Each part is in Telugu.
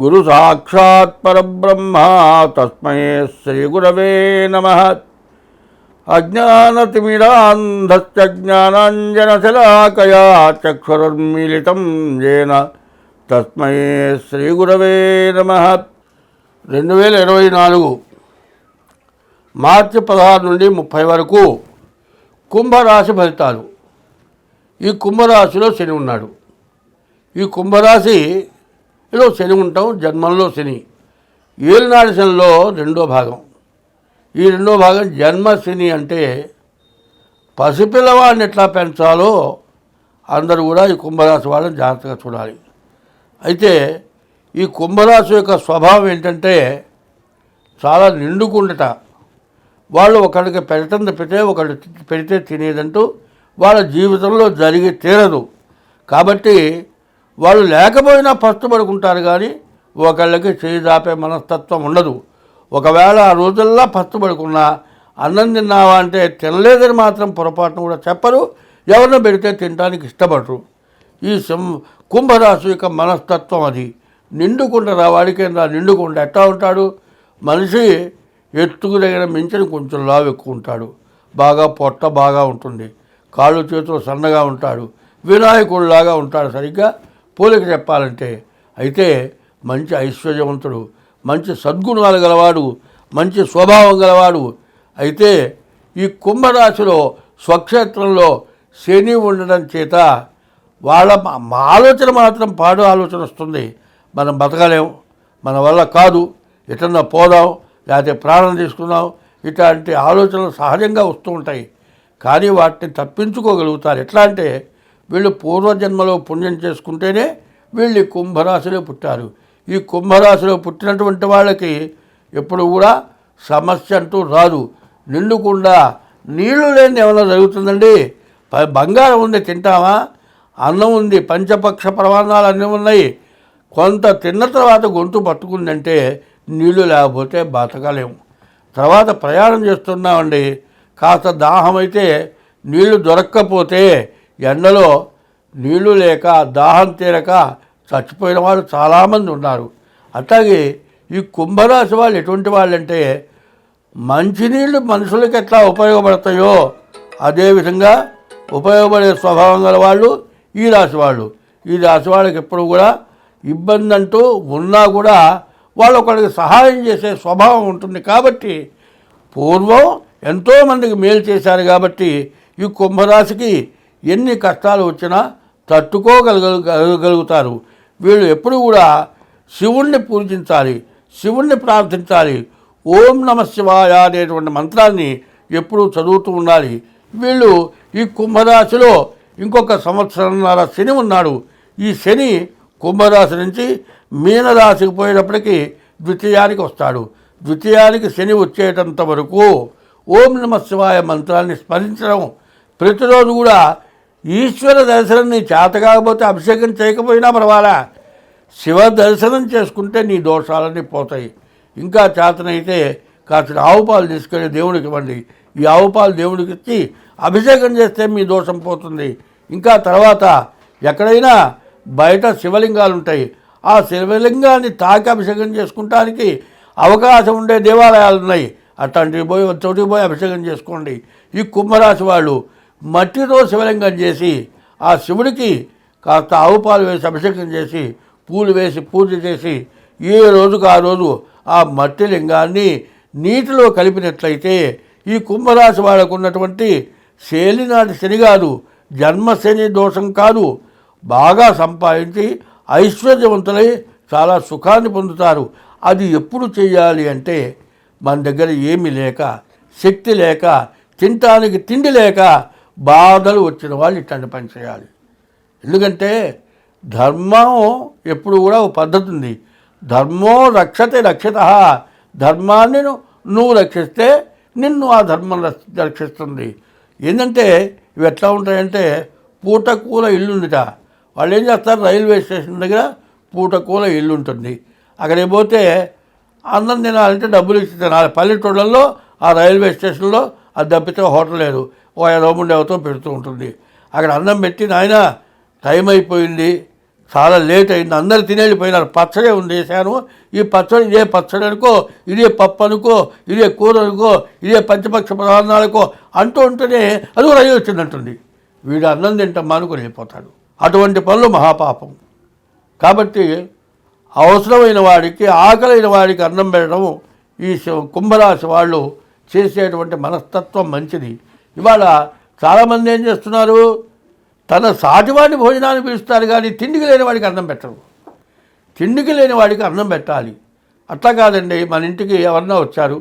గురు సాక్షాత్ పరబ్రహ్మ తస్మై శ్రీగురవే నమ. అజ్ఞానతిమిరాంధశ్చ చక్షురుర్మిళితం జేన. తస్మై శ్రీగురవే నమ. రెండు వేల ఇరవై నాలుగు మార్చి పదహారు నుండి ముప్పై వరకు కుంభరాశి ఫలితాలు. ఈ కుంభరాశిలో శని ఉన్నాడు. ఈ కుంభరాశి ఏదో శని ఉంటాం జన్మంలో శని. ఏలినాడు శనిలో రెండో భాగం. ఈ రెండో భాగం జన్మ శని అంటే పసిపిల్లవాడిని ఎట్లా పెంచాలో అందరూ కూడా ఈ కుంభరాశి వాళ్ళని జాగ్రత్తగా చూడాలి. అయితే ఈ కుంభరాశి యొక్క స్వభావం ఏంటంటే చాలా నిండుకుండట. వాళ్ళు ఒకరికి పెట్టడం తప్పితే ఒకరు పెడితే తినేదంటూ వాళ్ళ జీవితంలో జరిగి తీరదు. కాబట్టి వాళ్ళు లేకపోయినా పస్తుపడుకుంటారు కానీ ఒకళ్ళకి చేయి దాపే మనస్తత్వం ఉండదు. ఒకవేళ ఆ రోజుల్లో పస్తుపడుకున్నా అన్నం తిన్నావా అంటే తినలేదని మాత్రం పొరపాటును కూడా చెప్పరు. ఎవరిని పెడితే తినడానికి ఇష్టపడరు. ఈ సింహ కుంభరాశి యొక్క మనస్తత్వం అది. నిండుకుంటారా వాడికి రా నిండుకుంట ఎట్లా ఉంటాడు? మనిషి ఎత్తుకు దగ్గర మించిన కొంచెం లావు ఎక్కువ ఉంటాడు. బాగా పొట్ట బాగా ఉంటుంది. కాళ్ళు చేతులు సన్నగా ఉంటాడు. వినాయకుడిలాగా ఉంటాడు సరిగ్గా. పోలిక చెప్పాలంటే అయితే మంచి ఐశ్వర్యవంతుడు మంచి సద్గుణాలు గలవాడు మంచి స్వభావం గలవాడు. అయితే ఈ కుంభరాశిలో స్వక్షేత్రంలో శని ఉండడం చేత వాళ్ళ మా- ఆలోచన మాత్రం పాడు ఆలోచన వస్తుంది. మనం బతకలేం మన వల్ల కాదు ఎటన్నా పోదాం లేకపోతే ప్రాణం తీసుకుందాం ఇట్లాంటి ఆలోచనలు సహజంగా వస్తూ ఉంటాయి. కానీ వాటిని తప్పించుకోగలుగుతారు. ఎట్లా అంటే వీళ్ళు పూర్వజన్మలో పుణ్యం చేసుకుంటేనే వీళ్ళు కుంభరాశిలో పుట్టారు. ఈ కుంభరాశిలో పుట్టినటువంటి వాళ్ళకి ఎప్పుడు కూడా సమస్య అంటూ రాదు. నిండుకుండా నీళ్ళు లేని ఏమైనా జరుగుతుందండి? బంగారం ఉంది తింటామా అన్నం ఉంది పంచపక్ష ప్రమాణాలు అన్నీ ఉన్నాయి. కొంత తిన్న తర్వాత గొంతు పట్టుకుందంటే నీళ్ళు లేకపోతే బతకలేము. తర్వాత ప్రయాణం చేస్తున్నామండి. కాస్త దాహం అయితే నీళ్ళు దొరక్కపోతే ఎండలో నీళ్ళు లేక దాహం తీరక చచ్చిపోయిన వాళ్ళు చాలామంది ఉన్నారు. అట్లాగే ఈ కుంభరాశి వాళ్ళు ఎటువంటి వాళ్ళంటే మంచినీళ్ళు మనుషులకు ఎట్లా ఉపయోగపడతాయో అదేవిధంగా ఉపయోగపడే స్వభావం గల వాళ్ళు ఈ రాశి వాళ్ళు. ఈ రాశి వాళ్ళకి ఎప్పుడు కూడా ఇబ్బంది అంటూ ఉన్నా కూడా వాళ్ళు ఒకరికి సహాయం చేసే స్వభావం ఉంటుంది. కాబట్టి పూర్వం ఎంతోమందికి మేలు చేశారు కాబట్టి ఈ కుంభరాశికి ఎన్ని కష్టాలు వచ్చినా తట్టుకోగలగలుగుతారు. వీళ్ళు ఎప్పుడు కూడా శివుణ్ణి పూజించాలి శివుణ్ణి ప్రార్థించాలి ఓం నమ శివాయ అనేటువంటి మంత్రాన్ని ఎప్పుడూ చదువుతూ ఉండాలి. వీళ్ళు ఈ కుంభరాశిలో ఇంకొక సంవత్సరంన్నర శని ఉన్నాడు. ఈ శని కుంభరాశి నుంచి మీనరాశికి పోయేటప్పటికి ద్వితీయానికి వస్తాడు. ద్వితీయానికి శని వచ్చేటంత వరకు ఓం నమ శివాయ మంత్రాన్ని స్మరించడం ప్రతిరోజు కూడా ఈశ్వర దర్శనం నీ చేత కాకపోతే అభిషేకం చేయకపోయినా పర్వాలా? శివ దర్శనం చేసుకుంటే నీ దోషాలన్నీ పోతాయి. ఇంకా చేతనైతే కాసిన ఆవు పాలు తీసుకెళ్ళి దేవుడికి ఇవ్వండి. ఈ ఆవు పాలు దేవుడికి ఇచ్చి అభిషేకం చేస్తే మీ దోషం పోతుంది. ఇంకా తర్వాత ఎక్కడైనా బయట శివలింగాలు ఉంటాయి ఆ శివలింగాన్ని తాకి అభిషేకం చేసుకుంటానికి అవకాశం ఉండే దేవాలయాలు ఉన్నాయి అట్లాంటివి పోయి చోటికి పోయి అభిషేకం చేసుకోండి. ఈ కుంభరాశి వాళ్ళు మట్టితో శివలింగం చేసి ఆ శివుడికి కాస్త ఆవు పాలు వేసి అభిషేకం చేసి పూలు వేసి పూజ చేసి ఏ రోజుకు ఆ రోజు ఆ మట్టి లింగాన్ని నీటిలో కలిపినట్లయితే ఈ కుంభరాశి వాళ్ళకు ఉన్నటువంటి శేలినాటి శని కాదు జన్మశని దోషం కాదు. బాగా సంపాదించి ఐశ్వర్యవంతులై చాలా సుఖాన్ని పొందుతారు. అది ఎప్పుడు చేయాలి అంటే మన దగ్గర ఏమీ లేక శక్తి లేక తినటానికి తిండి లేక బాధలు వచ్చిన వాళ్ళు ఇట్లాంటి పని చేయాలి. ఎందుకంటే ధర్మం ఎప్పుడు కూడా ఒక పద్ధతి ఉంది. ధర్మో రక్షతే రక్షిత. ధర్మాన్ని నువ్వు రక్షిస్తే నిన్ను ఆ ధర్మం రక్షిస్తుంది. ఏంటంటే ఇవి ఎట్లా ఉంటాయంటే పూటకూల ఇల్లు ఉందిట వాళ్ళు ఏం చేస్తారు? రైల్వే స్టేషన్ దగ్గర పూటకూల ఇల్లు ఉంటుంది అక్కడికి పోతే అన్నం తినాలంటే డబ్బులు ఇచ్చి తినాలి. పల్లెటూళ్ళల్లో ఆ రైల్వే స్టేషన్లో అది తప్పితే హోటల్ లేదు. ఓ రోముండి ఎవతో పెడుతూ ఉంటుంది. అక్కడ అన్నం పెట్టి నాయన టైం అయిపోయింది. చాలా లేట్ అయింది. అందరు తినేళ్ళిపోయినారు. పచ్చడే ఉంది వేసాను ఈ పచ్చడి ఇదే పచ్చడి అనుకో ఇదే పప్పు అనుకో ఇదే కూర అనుకో ఇదే పంచపక్ష ప్రధానాలకో అంటూ ఉంటేనే అది కూడా వచ్చిందంటుంది వీడు అన్నం తింటాం మానుకొని వెళ్ళిపోతాడు. అటువంటి పనులు మహాపాపం. కాబట్టి అవసరమైన వాడికి ఆకలైన వాడికి అన్నం పెట్టడం ఈ కుంభరాశి వాళ్ళు చేసేటువంటి మనస్తత్వం మంచిది. ఇవాళ చాలామంది ఏం చేస్తున్నారు? తన సాటివాడిని భోజనాన్ని పిలుస్తారు కానీ తిండికి లేని వాడికి అన్నం పెట్టరు. తిండికి లేని వాడికి అన్నం పెట్టాలి. అట్లా కాదండి మన ఇంటికి ఎవరన్నా వచ్చారు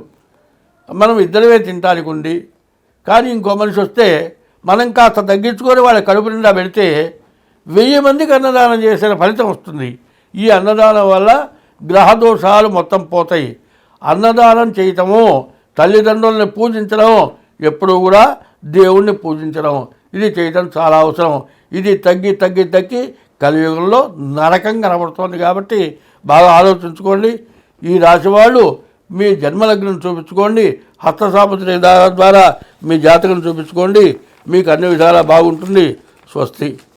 మనం ఇద్దరమే తింటానికి ఉండి కానీ ఇంకో మనిషి వస్తే మనం కాస్త తగ్గించుకొని వాళ్ళ కడుపు నిండా పెడితే వెయ్యి మందికి అన్నదానం చేసిన ఫలితం వస్తుంది. ఈ అన్నదానం వల్ల గ్రహదోషాలు మొత్తం పోతాయి. అన్నదానం చేయటము తల్లిదండ్రుల్ని పూజించడం ఎప్పుడూ కూడా దేవుణ్ణి పూజించడం. ఇది చేయడం చాలా అవసరం. ఇది తగ్గి తగ్గి తగ్గి కలియుగంలో నరకం కనబడుతోంది కాబట్టి బాగా ఆలోచించుకోండి. ఈ రాశి వాళ్ళు మీ జన్మలగ్నం చూపించుకోండి. హస్త ద్వారా మీ జాతకం చూపించుకోండి. మీకు అన్ని విధాలా బాగుంటుంది. స్వస్తి.